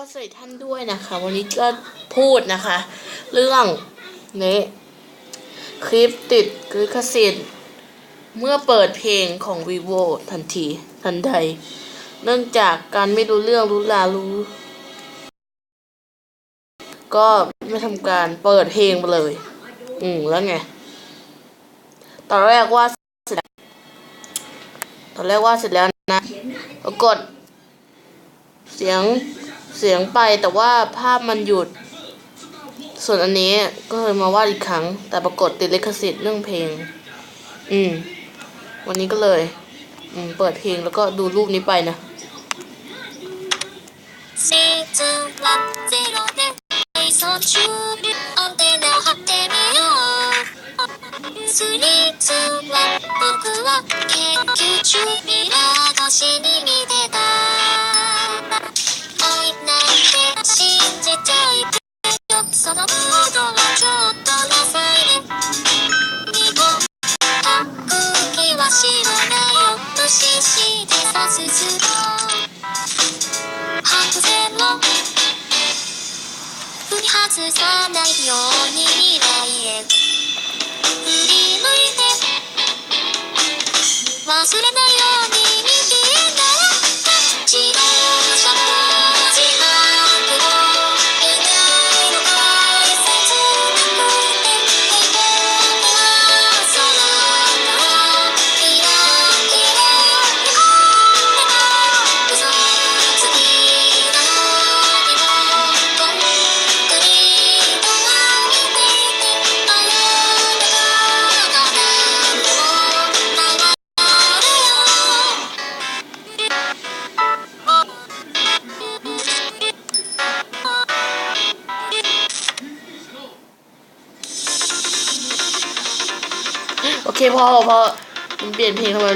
สวัสดีท่านด้วยนะคะ วันนี้ก็พูดนะคะ เรื่องนี้คลิปติดลิขสิทธิ์เมื่อเปิดเพลงของ vivo ทันทีทันใด เนื่องจากการไม่รู้เรื่องรู้ลารู้ ก็ไม่ทำการเปิดเพลงไปเลย อืมแล้วไง ตอนแรกว่าเสร็จตอนแรกว่าเสร็จแล้วนะปรากฏเสียง เสียงไปแต่ว่าภาพมันหยุด ส่วนอันนี้ก็เลยมาวาดอีกครั้ง แต่ปรากฏติดลิขสิทธิ์เรื่องเพลง อืม วันนี้ก็เลย อืม เปิดเพลงแล้วก็ดูรูปนี้ไปนะスリーツは僕は研究中ミラー越しに見てたそのムードはちょっとダサい。ね日本あ空気は知らないよ。無視してさすずろう白線を踏み外さないように未来へ。振り คพอพอมันเปลี่ยนเพลงทำไม